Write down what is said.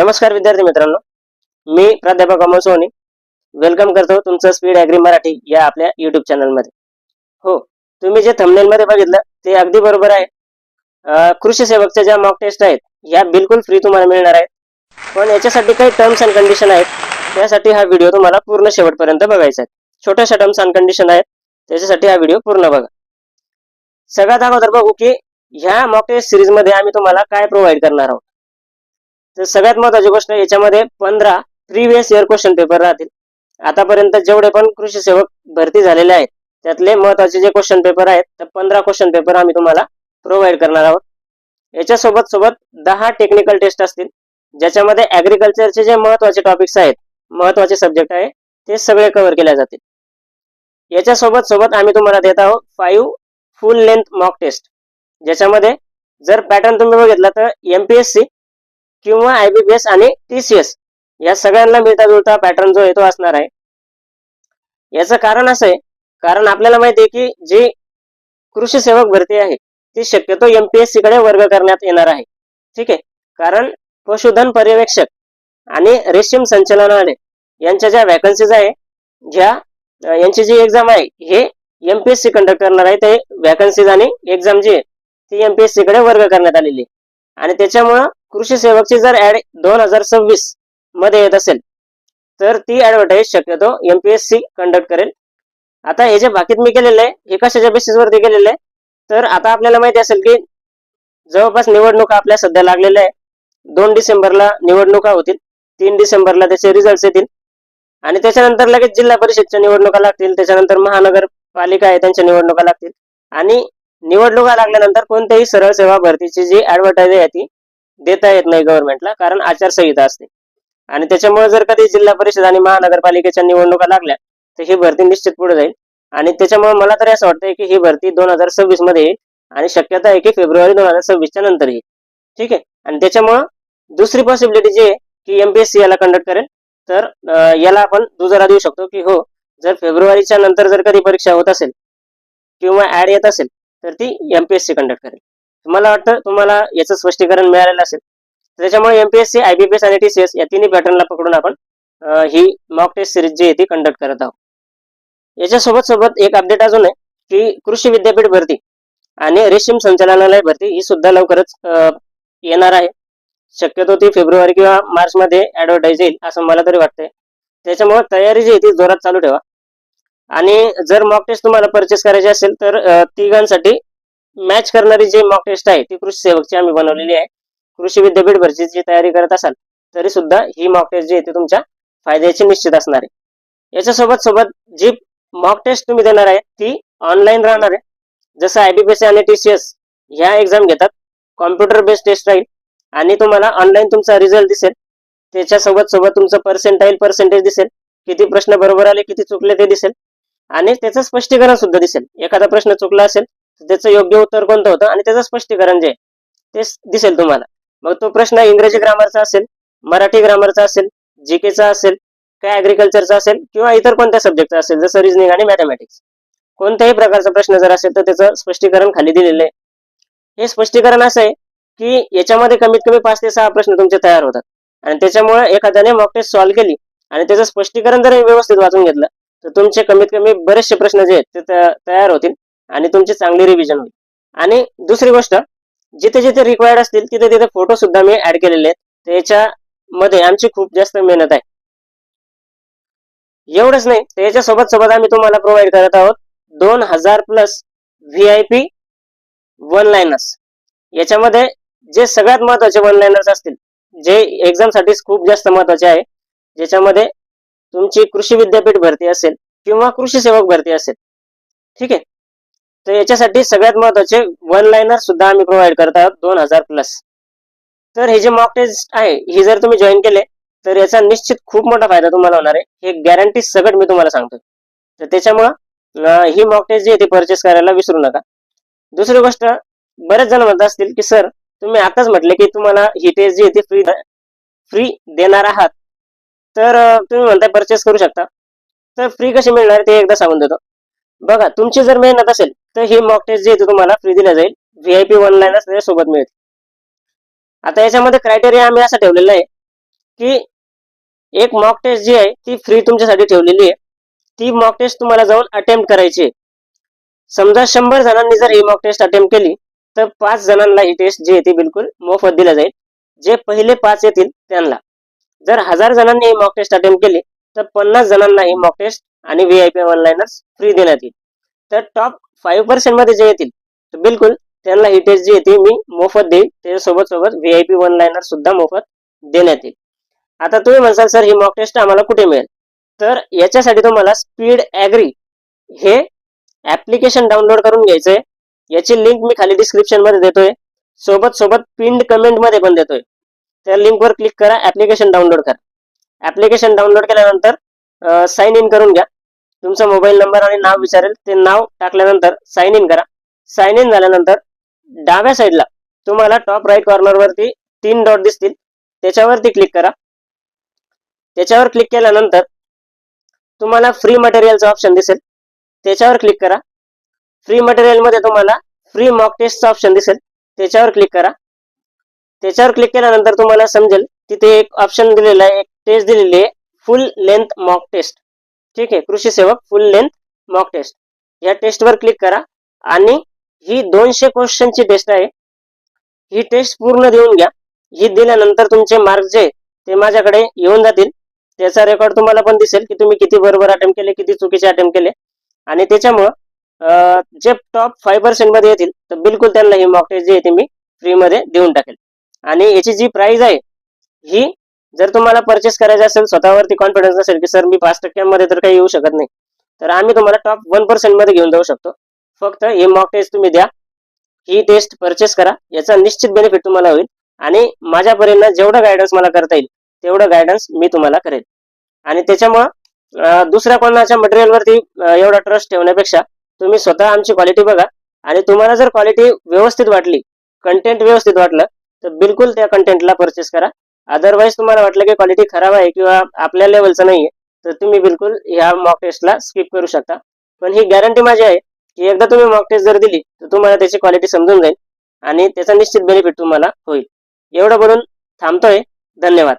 नमस्कार विद्यार्थी मित्रांनो. मी प्राध्यापक अमोल सोनी. वेलकम करतो तुमचं स्पीड ॲग्री मराठी या आपल्या युट्यूब चॅनलमध्ये हो तुम्ही जे थंबनेलमध्ये बघितलं ते अगदी बरोबर आहे. कृषी सेवकच्या ज्या मॉक टेस्ट आहेत या बिलकुल फ्री तुम्हाला मिळणार आहेत. पण याच्यासाठी काही टर्म्स अँड कंडिशन आहेत. त्यासाठी हा व्हिडिओ तुम्हाला पूर्ण शेवटपर्यंत बघायचा आहे. छोट्याशा टर्म्स अँड कंडिशन आहेत. त्याच्यासाठी हा व्हिडिओ पूर्ण बघा. सगळ्यात अगोदर बघू की ह्या मॉक टेस्ट सिरीजमध्ये आम्ही तुम्हाला काय प्रोव्हाइड करणार आहोत? तर सगळ्यात महत्वाची गोष्ट याच्यामध्ये पंधरा प्रिव्हियस इयर क्वेश्चन पेपर राहतील. आतापर्यंत जेवढे पण कृषी सेवक भरती झालेले आहेत त्यातले महत्त्वाचे जे क्वेश्चन पेपर आहेत तर पंधरा क्वेश्चन पेपर आम्ही तुम्हाला प्रोव्हाइड करणार आहोत. याच्यासोबत सोबत दहा टेक्निकल टेस्ट असतील ज्याच्यामध्ये ऍग्रिकल्चरचे जे महत्त्वाचे टॉपिक्स आहेत महत्त्वाचे सब्जेक्ट आहे ते सगळे कव्हर केले जातील. याच्यासोबत सोबत आम्ही तुम्हाला देत आहोत five full length mock test ज्याच्यामध्ये जर पॅटर्न तुम्ही बघितला तर एमपीएससी किंवा आयबीपीएस आणि टीसीएस या सगळ्यांना मिळता जुळता पॅटर्न जो आहे तो असणार आहे. याचं कारण असं आहे कारण आपल्याला माहिती आहे की जी कृषी सेवक भरती आहे ती शक्यतो एमपीएससी कडे वर्ग करण्यात येणार आहे. ठीक आहे? कारण पशुधन पर्यवेक्षक आणि रेशीम संचालनालय यांच्या ज्या वॅकन्सीज आहे ज्या यांची जी एक्झाम आहे हे एमपीएससी कंडक्ट करणार आहे. ते वॅकन्सीज आणि एक्झाम जी आहे ती एमपीएससी कडे वर्ग करण्यात आलेली आहे. आणि त्याच्यामुळं कृषी सेवकची जर ऍड दोन हजार सव्वीसमध्ये येत असेल तर ती ऍडव्हर्टाईज शक्यतो एमपीएससी कंडक्ट करेल. आता हे जे बाकीत मी केलेलं आहे हे कशाच्या बेसिसवरती केलेलं आहे तर आता आपल्याला माहिती असेल की जवळपास निवडणुका आपल्या सध्या लागलेल्या आहे. दोन डिसेंबरला निवडणुका होतील तीन डिसेंबरला त्याचे रिझल्ट येतील. आणि त्याच्यानंतर लगेच जिल्हा परिषदच्या निवडणुका लागतील त्याच्यानंतर महानगरपालिका आहे त्यांच्या निवडणुका लागतील. आणि निवडणुका लागल्यानंतर कोणत्याही सरळ सेवा भरतीची जी ऍडव्हर्टाईज आहे ती देता येत नाही गव्हर्नमेंटला कारण आचारसंहिता असते. आणि त्याच्यामुळे जर कधी जिल्हा परिषद आणि महानगरपालिकेच्या निवडणुका लागल्या तर ही भरती निश्चित पुढे जाईल. आणि त्याच्यामुळे मला तरी असं वाटतंय की ही भरती दोन हजार सव्वीसमध्ये येईल. आणि शक्यता आहे की फेब्रुवारी दोन हजार सव्वीसच्या नंतर येईल. ठीक आहे? आणि त्याच्यामुळं दुसरी पॉसिबिलिटी जी आहे की एमपीएससी याला कंडक्ट करेल. तर याला आपण दुजरा देऊ शकतो की हो जर फेब्रुवारीच्या नंतर जर कधी परीक्षा होत असेल किंवा ऍड येत असेल तर ती एमपीएससी कंडक्ट करेल. मला वाटतं तुम्हाला याचं स्पष्टीकरण मिळालेलं असेल त्याच्यामुळे एमपीएससी आयबीपीएस आणि टीसीएस या तिन्ही पॅटर्नला पकडून आपण ही मॉक टेस्ट सिरीज जी आहे ती कंडक्ट करत आहोत. याच्यासोबत सोबत एक अपडेट अजून आहे की कृषी विद्यापीठ भरती आणि रेशीम संचालनालय भरती ही सुद्धा लवकरच येणार आहे. शक्यतो ती फेब्रुवारी किंवा मार्च मध्ये ऍडव्हर्टाईज येईल असं मला तरी वाटतंय. त्याच्यामुळे तयारी जी आहे ती जोरात चालू ठेवा. आणि जर मॉक टेस्ट तुम्हाला परचेस करायची असेल तर तिघांसाठी मॅच करणारी जी मॉक टेस्ट आहे ती कृषी सेवकची आम्ही बनवलेली आहे. कृषी विद्यापीठ भरतीची तयारी करत असाल तरी सुद्धा ही मॉक टेस्ट जी आहे ती तुमच्या फायद्याची निश्चित असणार आहे. याच्यासोबत सोबत जी मॉक टेस्ट तुम्ही देणार आहे ती ऑनलाईन राहणार आहे. जसं आयबीपीएस आणि टीसीएस ह्या एक्झाम घेतात कॉम्प्युटर बेस्ड टेस्ट राहील. आणि तुम्हाला ऑनलाईन तुमचा रिझल्ट दिसेल. त्याच्यासोबत सोबत तुमचं पर्सेंटाईल पर्सेंटेज दिसेल. किती प्रश्न बरोबर आले किती चुकले ते दिसेल. आणि त्याचं स्पष्टीकरण सुद्धा दिसेल. एखादा प्रश्न चुकला असेल त्याचं योग्य उत्तर कोणतं होतं? आणि त्याचं स्पष्टीकरण जे आहे ते दिसेल तुम्हाला. मग तो प्रश्न इंग्रजी ग्रामरचा असेल मराठी ग्रामरचा असेल जीकेचा असेल काय ऍग्रिकल्चरचा असेल किंवा इतर कोणत्या सब्जेक्टचा असेल जसं रिजनिंग आणि मॅथमॅटिक्स कोणत्याही प्रकारचा प्रश्न जर असेल तर त्याचं स्पष्टीकरण खाली दिलेलं आहे. हे स्पष्टीकरण असं आहे की याच्यामध्ये कमीत कमी पाच ते सहा प्रश्न तुमचे तयार होतात. आणि त्याच्यामुळे एखाद्याने मॉक टेस्ट सॉल्व्ह केली आणि त्याचं स्पष्टीकरण जर व्यवस्थित वाचून घेतलं तर तुमचे कमीत कमी बरेचसे प्रश्न जे आहेत ते तयार होतील. आणि तुमची चांगली रिव्हिजन होईल. आणि दुसरी गोष्ट जिथे जिथे रिक्वायर्ड असतील तिथे तिथे फोटो सुद्धा मी ऍड केलेले आहेत. त्याच्यामध्ये आमची खूप जास्त मेहनत आहे. एवढंच नाही त्याच्या सोबत सोबत आम्ही तुम्हाला प्रोव्हाइड करत आहोत दोन हजार plus V I P one liners याच्यामध्ये जे सगळ्यात महत्त्वाचे वन लाईनर्स असतील जे एक्झामसाठी खूप जास्त महत्त्वाचे आहे ज्याच्यामध्ये तुमची कृषी विद्यापीठ भरती असेल किंवा कृषी सेवक भरती असेल. ठीक आहे? तर याच्यासाठी सगळ्यात महत्त्वाचे वन लाईनर सुद्धा आम्ही प्रोव्हाइड करत आहोत दोन हजार प्लस तर हे जे मॉक टेस्ट आहे हे जर तुम्ही जॉईन केले तर याचा निश्चित खूप मोठा फायदा तुम्हाला होणार आहे. हे गॅरंटी सगळं मी तुम्हाला सांगतो. तर त्याच्यामुळं ही मॉक टेस्ट जी आहे ती परचेस करायला विसरू नका. दुसरी गोष्ट बरेच जण म्हणत असतील की सर तुम्ही आताच म्हटले की तुम्हाला ही टेस्ट जी आहे ती फ्री फ्री देणार आहात. तर तुम्ही म्हणताय परचेस करू शकता. तर फ्री कशी मिळणार ते एकदा सांगून देतो. बघा तुमची जर मेहनत असेल तर ही मॉक टेस्ट जी येते तुम्हाला फ्री दिल्या जाईल. व्हीआयपी वन लाईन सोबत मिळेल आता याच्यामध्ये क्रायटेरिया आम्ही असा ठेवलेला आहे की एक मॉक टेस्ट जी आहे ती फ्री तुमच्यासाठी ठेवलेली आहे. ती मॉक टेस्ट तुम्हाला जाऊन अटेम्प्ट करायची आहे. समजा शंभर जणांनी जर ही मॉक टेस्ट अटेम्प्ट केली तर पाच जणांना ही टेस्ट जी आहे ती बिलकुल मोफत दिल्या जाईल. जे पहिले पाच येतील त्यांना. जर हजार जणांनी ही मॉक टेस्ट अटेम्प्ट केली तर पन्नास जणांना ही मॉक टेस्ट आणि व्ही आय पी ऑनलाईनच फ्री देण्यात येईल. तर टॉप फाईव्ह पर्सेंटमध्ये जे येतील तर बिलकुल त्यांना ही टेस्ट जी येते मी मोफत देईल त्याच्यासोबत सोबत V I P one liner सुद्धा मोफत देण्यात येईल. आता तुम्ही म्हणसाल सर ही मॉक टेस्ट आम्हाला कुठे मिळेल? तर याच्यासाठी तुम्हाला स्पीड ॲग्री हे ऍप्लिकेशन डाउनलोड करून घ्यायचंय. याची लिंक मी खाली डिस्क्रिप्शनमध्ये देतोय. सोबत सोबत पिंड कमेंटमध्ये पण देतोय. त्या लिंकवर क्लिक करा ऍप्लिकेशन डाउनलोड करा. ऍप्लिकेशन डाउनलोड केल्यानंतर साइन इन करून घ्या. तुमचा मोबाईल नंबर आणि नाव विचारेल. ते नाव टाकल्यानंतर साइन इन करा. साइन इन झाल्यानंतर डाव्या साईडला तुम्हाला टॉप राईट कॉर्नरवरती तीन डॉट दिसतील. त्याच्यावरती क्लिक करा. त्याच्यावर क्लिक केल्यानंतर तुम्हाला फ्री मटेरियलचं ऑप्शन दिसेल. त्याच्यावर क्लिक करा. फ्री मटेरियलमध्ये तुम्हाला फ्री मॉक टेस्टचं ऑप्शन दिसेल. त्याच्यावर क्लिक करा. त्याच्यावर क्लिक केल्यानंतर तुम्हाला समजेल तिथे एक ऑप्शन दिलेला आहे एक टेस्ट दिलेली आहे फुल लेंथ मॉक टेस्ट ठीक आहे. कृषी सेवक फुल लेंथ मॉक टेस्ट या टेस्टवर क्लिक करा आणि ही दोनशे क्वेश्चनची टेस्ट आहे. ही टेस्ट पूर्ण देऊन घ्या. ही दिल्यानंतर तुमचे मार्क जे ते माझ्याकडे येऊन जातील. त्याचा रेकॉर्ड तुम्हाला पण दिसेल की तुम्ही किती बरोबर अटेम्प्ट केले किती चुकीचे अटेम्प्ट केले. आणि त्याच्यामुळं जे टॉप फाईव्ह पर्सेंटमध्ये येतील तर बिलकुल त्यांना ही मॉक टेस्ट जी आहे ती मी फ्रीमध्ये देऊन टाकेल. आणि याची जी प्राइस आहे ही जर तुम्हाला परचेस करायचं असेल स्वतःवरती कॉन्फिडन्स नसेल की सर मी पाच टक्क्यांमध्ये तर काही येऊ शकत नाही. तर आम्ही तुम्हाला टॉप वन पर्सेंटमध्ये घेऊन जाऊ शकतो. फक्त हे मॉक टेस्ट तुम्ही द्या. ही टेस्ट परचेस करा. याचा निश्चित बेनिफिट तुम्हाला होईल. आणि माझ्यापर्यंत जेवढं गायडन्स मला करता येईल तेवढं गायडन्स मी तुम्हाला करेल. आणि त्याच्यामुळं दुसऱ्या कोणाच्या मटेरियलवरती एवढा ट्रस्ट ठेवण्यापेक्षा तुम्ही स्वतः आमची क्वालिटी बघा. आणि तुम्हाला जर क्वालिटी व्यवस्थित वाटली कंटेंट व्यवस्थित वाटलं तर बिलकुल त्या कंटेंटला परचेस करा. अदरवाईज तुम्हाला वाटलं की क्वालिटी खराब आहे किंवा आपल्या लेवलचं नाहीये तर तुम्ही बिलकुल ह्या मॉक टेस्टला स्किप करू शकता. पण ही गॅरंटी माझी आहे की एकदा तुम्ही मॉक टेस्ट जर दिली तर तुम्हाला त्याची क्वालिटी समजून जाईल आणि त्याचा निश्चित बेनिफिट तुम्हाला होईल. एवढं बोलून थांबतोय. धन्यवाद.